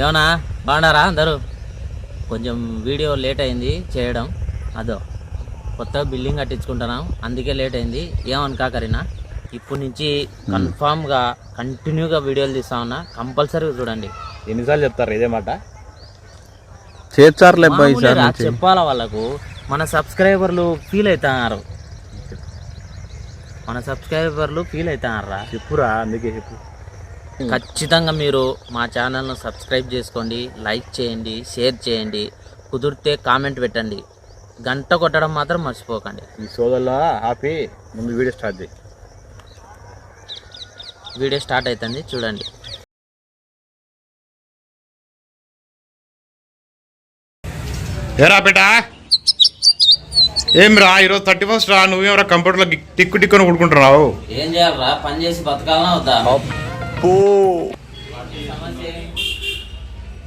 ఏమన్నా? బాగున్నారా అందరూ? కొంచెం వీడియో లేట్ అయింది చేయడం. అదో కొత్త బిల్డింగ్ కట్టించుకుంటున్నాం. అందుకే లేట్ అయింది. ఏమనుకాకరినా ఇప్పటి నుంచి కన్ఫామ్గా కంటిన్యూగా వీడియోలు తీస్తా ఉన్నా. కంపల్సరీగా చూడండి. ఎన్నిసార్లు చెప్తారు ఇదే మాట? చేర్చారులే చెప్పాలా వాళ్ళకు? మన సబ్స్క్రైబర్లు ఫీల్ అవుతున్నారు మన సబ్స్క్రైబర్లు ఫీల్ అవుతున్నారా చెప్పురా అందుకే చెప్పు. ఖచ్చితంగా మీరు మా ఛానల్ను సబ్స్క్రైబ్ చేసుకోండి లైక్ చేయండి షేర్ చేయండి కుదిరితే కామెంట్ పెట్టండి. గంట కొట్టడం మాత్రం మర్చిపోకండి. ఈ సోదరులో ఆపి ముందు వీడియో స్టార్ట్ చేయి. వీడియో స్టార్ట్ అవుతుంది చూడండి. ఏరా ఏం రా ఈరోజు థర్టీ ఫస్ట్ రా నువ్వేమరా కంప్యూటర్లో టిక్కు టిక్కుని కొడుకుంటున్నావు ఏం చేయాలరా? పని చేసి బతకాలనా వద్దా?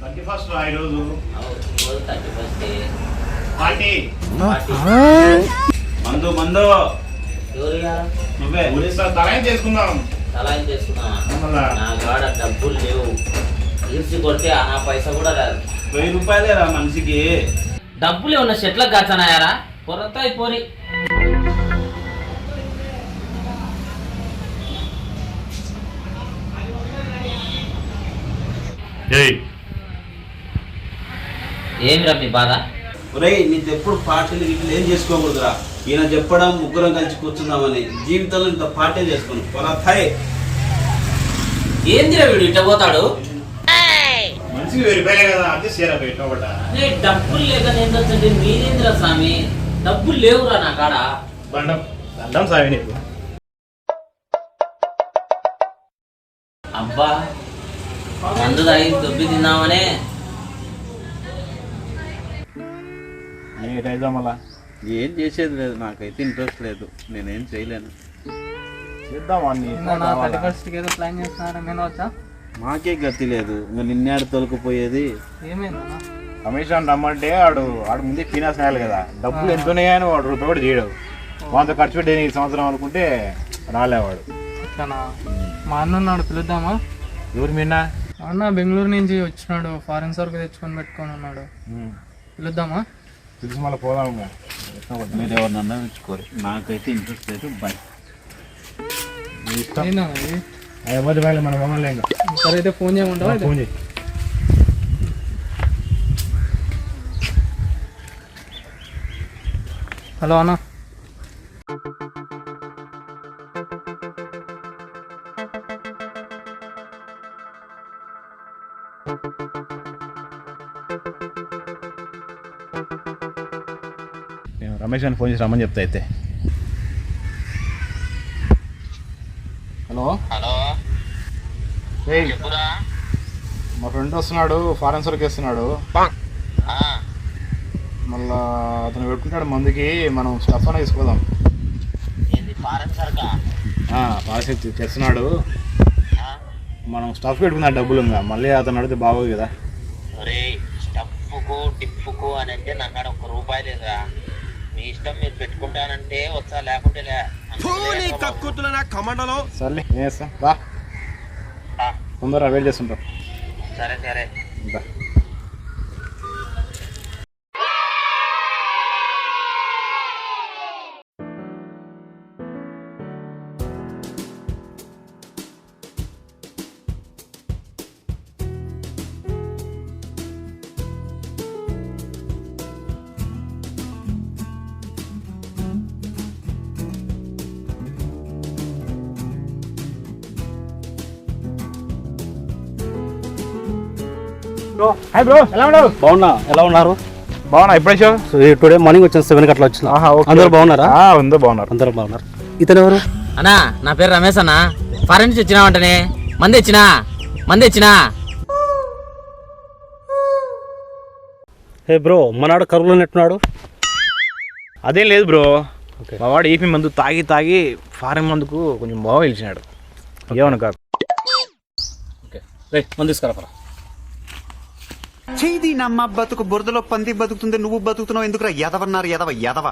థర్టీ ఫస్ట్ ఈరోజు. పార్టీ. మందు మందు? నువ్వే చేసుకుందాం. నా కాడ డబ్బులు లేవు. ఈడ్చి కొడితే ఆ పైసా కూడా రాదు. వెయ్యి రూపాయలేరా మనిషికి. డబ్బులు ఏమన్నా చెట్లకు కాచనాయారా? పొరత పోరి ఏయ్. ఏమిరా మీ బాధ? ఎప్పుడు పార్టీలు గిట్లు ఏం చేసుకోకూడదురా. ఈయన చెప్పడం ముగ్గురం కలిసి కూర్చుందామని జీవితంలో ఇంత పార్టీలు చేసుకోను ఏందిరా వీడు ఇట్ట పోతాడు? మనిషికి వెయ్యి రూపాయలే కదా డబ్బులు లేక నేను మీరేంద్రా స్వామి డబ్బులు లేవురా నా కాడ. బండం. దండం సామి నీకు. అబ్బా మందు తాగి దొబ్బి తిందామనే. మళ్ళా ఏం చేసేది లేదు నాకైతే ఇంట్రెస్ట్ లేదు. నేనేం చేయలేను. చేద్దాం అన్ని? థర్టీ ఫస్ట్కి ఏదో ప్లాన్ చేస్తున్నారా? నేను వచ్చా? మాకే గతి లేదు. ఇంకా నిన్నేడు తొలకపోయేది. ఏమైందన్నా కమిషన్ రమ్మంటే ఆడు ఆడు ముందే ఫీనాస్ వేయాలి కదా. డబ్బులు ఎంత ఉన్నాయని వాడు రూపాయి కూడా చేయడు వంద ఖర్చు పెట్టి ఈ సంవత్సరం అనుకుంటే రాలేవాడు మా అన్న ఉన్నాడు పిలుద్దామా? ఎవరు మీనా అన్న బెంగళూరు నుంచి వచ్చినాడు. ఫారెన్ సరుకు తెచ్చుకొని పెట్టుకొని ఉన్నాడు. పిలుద్దామా? తెలిసి మళ్ళీ పోదాం. మీరు ఎవరినన్నా ఉంచుకోరు నాకైతే ఇంట్రెస్ట్ లేదు. బై నీ ఇష్టం. ఏందన్నా ఇది? ఆ ఎవరి వేళ మన మమ్మల్ని ఇంకా. సరే అయితే ఫోన్ చేయమంటావా అయితే? ఫోన్ చేయి. హలో అన్న. రమేష్ అని ఫోన్ చేసి రమ్మని చెప్తా అయితే. హలో. హలో. మా ఫ్రెండ్ వస్తున్నాడు ఫారెన్ సర్కి వేస్తున్నాడు. మళ్ళా అతను పెట్టుకుంటాడు మందుకి మనం స్టఫ్ అనేది తీసుకోదాం ఫారెన్ సర్కి తెస్తున్నాడు. మనం స్టఫ్ పెట్టుకుందాం డబ్బులు ఇంకా మళ్ళీ అతను అడిగితే బాగోదు కదా. స్టప్పుకు టిప్పుకు అని అంటే నన్ను ఒక్క రూపాయి లేదురా. మీ ఇష్టం మీరు పెట్టుకుంటానంటే వచ్చా లేకుంటే లే. సర్లే ఏం చేస్తాం. రా తొందరగా వెయిట్ చేస్తుంటాం. సరే సరే. దా. హాయ్ బ్రో ఎలా ఉన్నావు? బాగున్నా. ఎలా ఉన్నారు? బాగున్నా. ఎప్పుడు వచ్చావు సో ఈ టుడే మార్నింగ్ వచ్చిన సెవెన్ అట్లా వచ్చిన. అందరూ బాగున్నారా? ఆ, ఉందో బాగున్నారు. అందరూ బాగున్నారు. ఇతను ఎవరు? అన్నా నా పేరు రమేష్ అన్న. ఫారెన్ నుంచి వచ్చినావంటనే మంది వచ్చినా మంది వచ్చినా హే బ్రో మనాడు కరువులో నెట్టున్నాడు అదేం లేదు బ్రో. మా వాడు ఈపీ మందు తాగి తాగి ఫారెన్ మందుకు కొంచెం బాగా పిలిచినాడు. ఏమను కాదు. ఓకే. రే మంది తీసుకురా చేయి నమ్మ బతుకు బురదలో పంది బతుకుతుంది నువ్వు బతుకుతున్నావు ఎందుకురా? ఎదవన్నారు ఎదవ ఎదవ.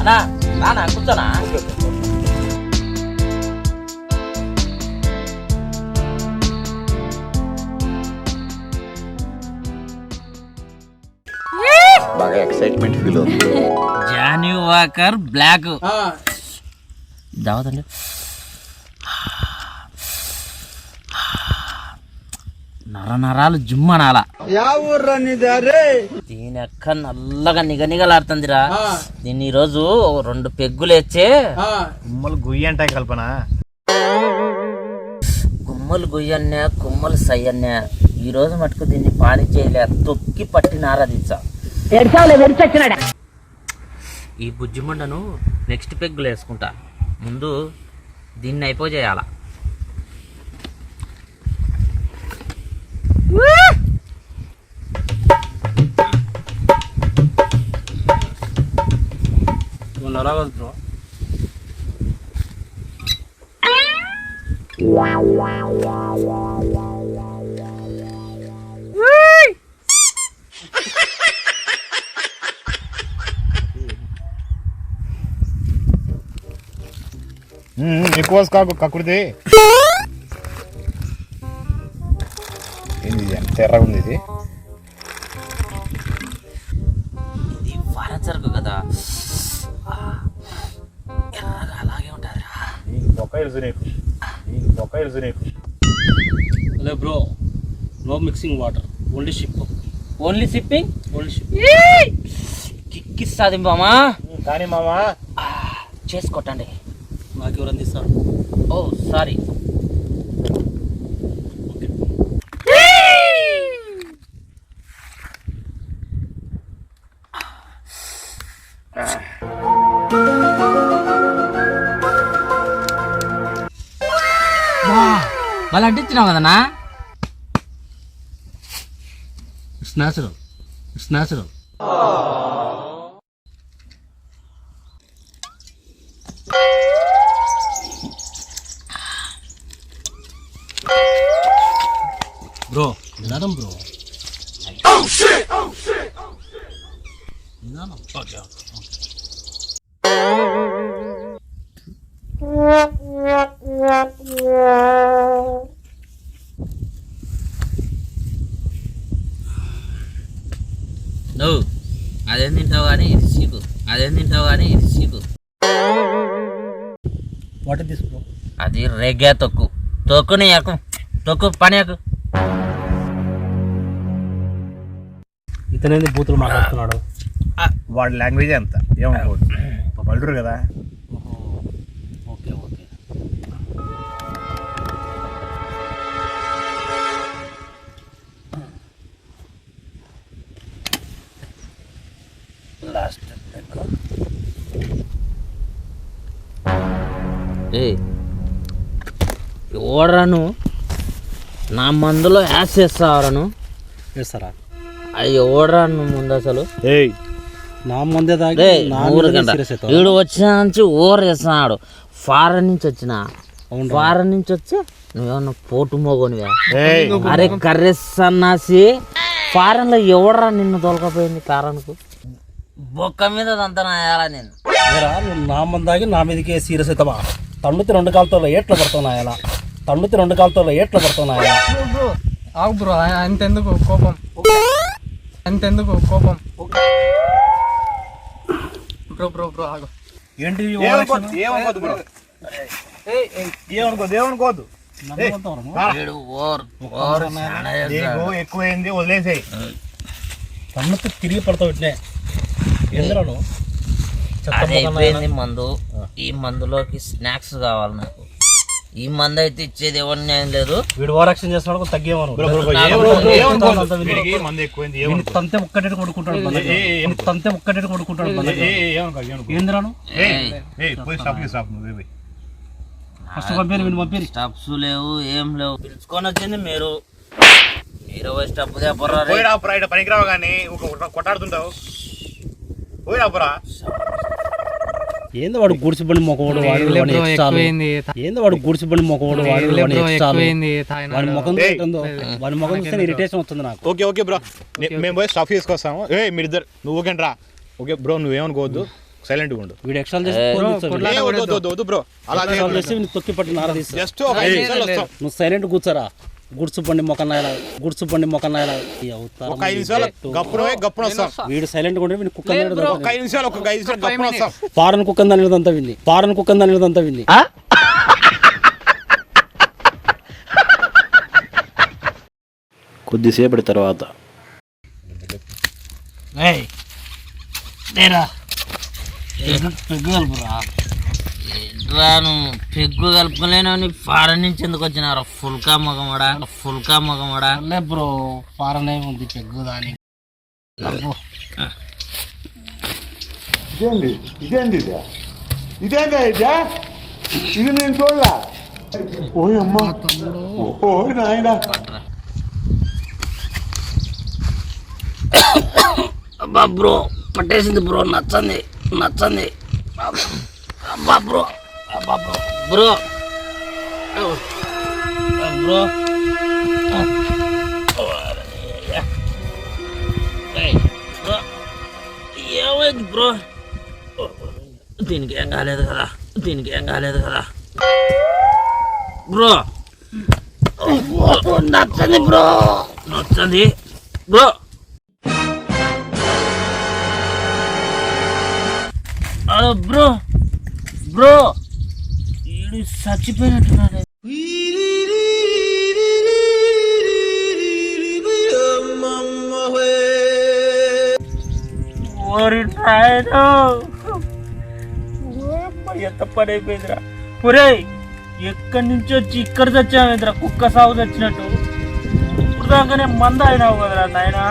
అన్నా నానా కూర్చోనా? ఎక్సైట్మెంట్ ఫీల్ అవుతుంది. Johnnie Walker Black. దావతండి నర నరాలు జుమ్మనాల. దీని అక్క నల్లగా నిగనిగలాడుతుందిరా ఆ, దీన్ని ఈరోజు రెండు పెగ్గులు ఎచ్చే ఆ. కుమ్మలు గుయ్యి అంటాయి కల్పన? గుమ్మలు గొయ్యన్నే కుమ్మలు సయ్యన్నే ఈ రోజు మటుకు దీన్ని పాలి చేయలే. తొక్కి పట్టినారా దిచ్చ ఈ బుజ్జిమండను నెక్స్ట్ పెగ్గులు వేసుకుంటా. ముందు దీన్ని అయిపోజేయాల. బ్రో ఎక్కువ కాకు కకృతి ఏంది ఇది? ఎంత ఎర్రగా ఉంది ఇది ఇది సరుకు కదా ఎర్రగా అలాగే ఉంటుంది నీకు బొక్క తెలుసు నీకు నీకు బొక్క తెలుసు నీకు అదే bro no mixing water only sip only sipping only sip కిక్కిస్తుంది మామా కానీ మామా? చేసి కొట్టండి నాకు ఎవరు అందిస్తారు ఓ సారీ. వాళ్ళు అంటించినావు కదన్నా? ఇట్స్ న్యాచురల్ రెగ్గా తొక్కు తొక్కుని ఎక్కు తొక్కు పని ఎక్కు ఇతనేంది బూతులు మాట్లాడుతున్నాడు? వాడి లాంగ్వేజ్ అంత. ఏమనుకోవద్దు. పల్లెటూరు కదా. Okay okay. ఏ ఓడరాను నా మందులో యాస్ చేస్తావరాను చేస్తారా అది ఓడరాను ముందు అసలు? ఏయ్ నా ముందే తాగి? వీడు వచ్చిన నుంచి ఓవర్ చేస్తున్నాడు ఫారెన్ నుంచి వచ్చిన? ఫారెన్ నుంచి వచ్చి నువ్వేమన్నా పోటు మోగోనివే? అరే కర్రె సన్నాసి. ఫారెన్లో ఎవడరా నిన్ను తోలకపోయింది కారానికి? బొక్క మీద అంతా నాయాలా నేను నా మందాగి నా మీదకే సీరియస్ అవుతావా? తన్నుతి రెండు కాలతో ఏట్ల పడుతున్నా తన్నుతి రెండు కాలతో ఏట్ల పడుతున్నా ఎలా బ్రో బ్రో ఆగు బ్రో ఆ- అంతెందుకు కోపం. అంతెందుకు కోపం. బ్రో బ్రో బ్రో ఆగు. ఏంటి బ్రో. ఎక్కువైంది వదిలేసేయి. తన్నుతి తిరిగి పడతావు ఎందులో అది అయిపోయింది మందు. ఈ మందులోకి స్నాక్స్ కావాలి నాకు. ఈ మందు అయితే ఇచ్చేది ఎవరిని ఏం లేదు. వీడు ఓవర్ యాక్షన్ చేస్తున్నాడు తగ్గేమను ఏమనుకో. తంతే ఒక్కటే కొడుకుంటాడు తంతే ఒక్కటే కొడుకుంటాడు ఏందిరాను? ఫస్ట్ పంపేరు వీడిని పంపేరు. స్టప్స్ లేవు ఏం లేవు. పిలుచుకొని వచ్చింది మీరు. మీరు పోయి స్టప్ పనికిరావు కానీ ఒక కొట్టాడుతుంటావు. పోయి రాపురా ఏంది వాడు గుడిసిబండి మొక్కవాడు వాడు ఏంది వాడు గుడిసిబండి మొక్కవాడు వాడు వాడి ముఖం వాడి ముఖం చూస్తే ఇరిటేషన్ వస్తుంది నాకు. Okay okay bro. మేము పోయి స్టాప్ తీసుకొస్తాము. ఏ మీరిద్దరు నువ్వు ఓకే రా ఓకే బ్రో నువ్వేమనుకోవద్దు. సైలెంట్ ఉండు. వీడు ఎక్స్ట్రా చేసి బ్రో అలా చేసి తొక్కి పట్టి నార తీస్తా. జస్ట్ నువ్వు సైలెంట్ కూర్చోరా. గప్పున పోయి గప్పున వస్తాం. వీడు సైలెంట్ ఉంటే వీడిని కుక్క ఫారెన్ కుక్క దానిదంతా వింది ఫారెన్ కుక్క దానిదంతా వింది కొద్దిసేపటి తర్వాత. రాను పెగ్గు కలుపుకోలేను ఫారెన్ నుంచి ఎందుకు వచ్చినారు? ఫుల్కా మగమడా? ఫుల్కా మగమడా? బ్రో ఫారెన్ ఏముంది పెగ్గు దాని ఇదేంది? ఇదేంది ఇదే? ఇదేందా ఇదే? ఇది నేను చూడలా. ఓయ్ అమ్మా. ఓ నాయనా. అబ్బా బ్రో పట్టేసింది బ్రో నచ్చంది నచ్చంది. అబ్బా బ్రో అబ్బా బ్రో బ్రో బ్రో ఏయ్, బ్రో ఏమైంది బ్రో దీనికి ఏం కాలేదు కదా దీనికి ఏం కాలేదు కదా బ్రో నచ్చంది బ్రో నచ్చంది బ్రో హలో బ్రో బ్రో ఈడు చచ్చిపోయినట్టున్నాడు. ఓరి నాయనో. ఎంత పని అయిపోయిందిరా ఎక్కడి నుంచి వచ్చి ఇక్కడ చచ్చామేంద్రా కుక్క సాగు చచ్చినట్టు. ఇప్పుడు దాకానే మంద అయినావు కదరా నాయనా.